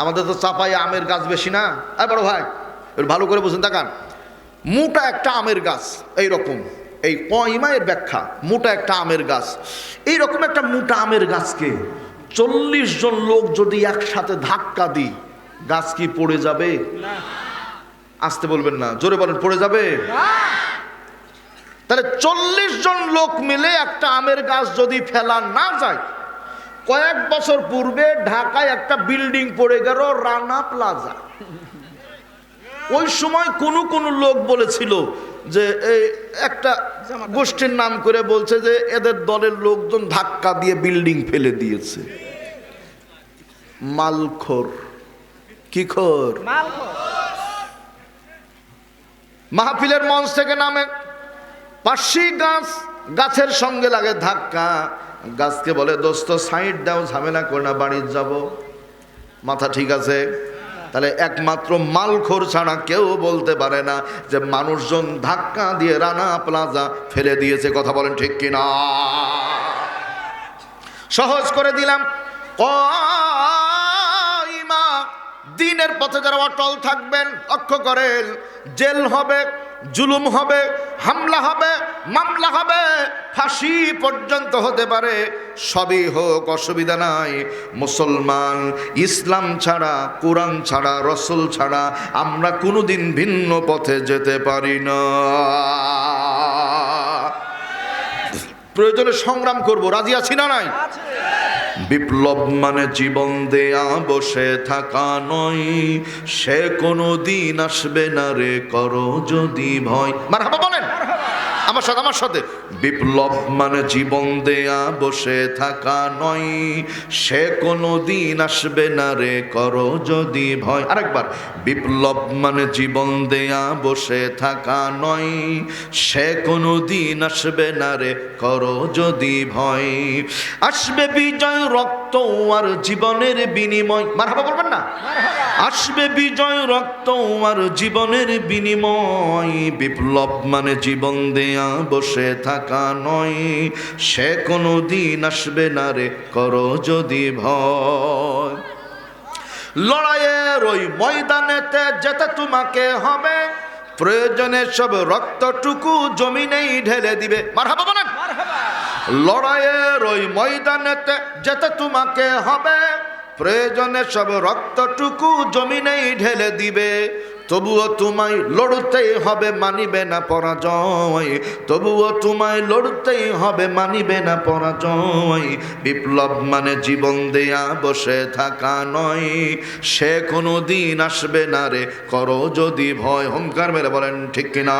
আমাদের তো চাপাই আমের গাছ বেশি না? এই বড় ভাই ভালো করে বুঝুন দেখান। মোটা একটা আমের গাছ এই রকম এই কইমায়ের ব্যাখ্যা মোটা একটা আমের গাছ। এই রকম একটা মোটা আমের গাছকে চল্লিশ জন লোক যদি একসাথে ধাক্কা দিই গাছ কি পড়ে যাবে? আসতে বলবেন না জোরে বলেন পড়ে যাবে? তাহলে চল্লিশ জন লোক মিলে একটা আমের গাছ যদি ফেলা না যায় কয়েক বছর পূর্বে ঢাকায় একটা বিল্ডিং পড়ে গেল রানা প্লাজা। ওই সময় কোনো কোনো লোক বলেছিল যে, এই একটা গোষ্ঠীর নাম করে বলছে যে, এদের দলের লোকজন ধাক্কা দিয়ে বিল্ডিং ফেলে দিয়েছে। মালখোর। কি খোর? মাহফিলের মঞ্চ থেকে নামে পাশি গাছ গাছের সঙ্গে লাগে ধাক্কা। গাছকে বলে, দোস্ত, সাইড দাও, ঝামেলা করে না, বাড়ির যাব। মাথা ঠিক আছে? তাহলে একমাত্র মালখোর ছাড়া কেউ বলতে পারে না যে মানুষজন ধাক্কা দিয়ে রানা প্লাজা ফেলে দিয়েছে, কথা বলেন ঠিক কিনা? সহজ করে দিলাম। কইমা দিনের পথে যারা অটল থাকবেন, লক্ষ্য করেন, জেল হবে, জুলুম হবে, হামলা হবে মামলা হবে, ফাঁসি পর্যন্ত হতে পারে, সবই হোক, অসুবিধা নাই। মুসলমান, ইসলাম ছাড়া, কোরআন ছাড়া, রসুল ছাড়া আমরা কোনোদিন ভিন্ন পথে যেতে পারি না। প্রয়োজনে সংগ্রাম করব, রাজি আছি না নাই? বিপ্লব মানে জীবন দেয়া, বসে থাকা নয়। সে কোনো দিন আসবে না রে, করো যদি ভয়। বলেন আমার সাথে আমার সাথে। বিপ্লব মানে জীবন দেয়া বসে থাকা নয়। সে কোনো দিন আসবে না রে করো যদি ভয়। আরেকবার বিপ্লব মানে জীবন দেয়া বসে থাকা নয়। সে কোনো দিন আসবে না রে করো যদি ভয়। আসবে বিজয় রক্ত আর জীবনের বিনিময়। মারহাবা বলবেন না? আসবে বিজয় রক্ত আর জীবনের বিনিময়। বিপ্লব মানে জীবন দেয়া বসে থাকা নয় সে কোনো দিন আসবে না রে করো যদি ভয়। লড়াইয়ের ওই ময়দানেতে যেতে তোমাকে হবে প্রয়োজনে সব রক্তটুকু জমিনেই ঢেলে দিবে। মারহাবা বলেন। লড়াইয়ের ওই ময়দানেতে যেতে তোমাকে হবে প্রয়োজনে সব রক্তটুকু জমিনেই ঢেলে দিবে। তবুও তোমায় লড়তেই হবে, মানিবে না পরাজয়। তবুও তোমায় লড়তেই হবে, মানিবে না পরাজয়। বিপ্লব মানে জীবন দেয়া, বসে থাকা নয়। সে কোনো দিন আসবে না রে, করো যদি ভয়। হুঙ্কার মেরে বলেন, ঠিক কিনা?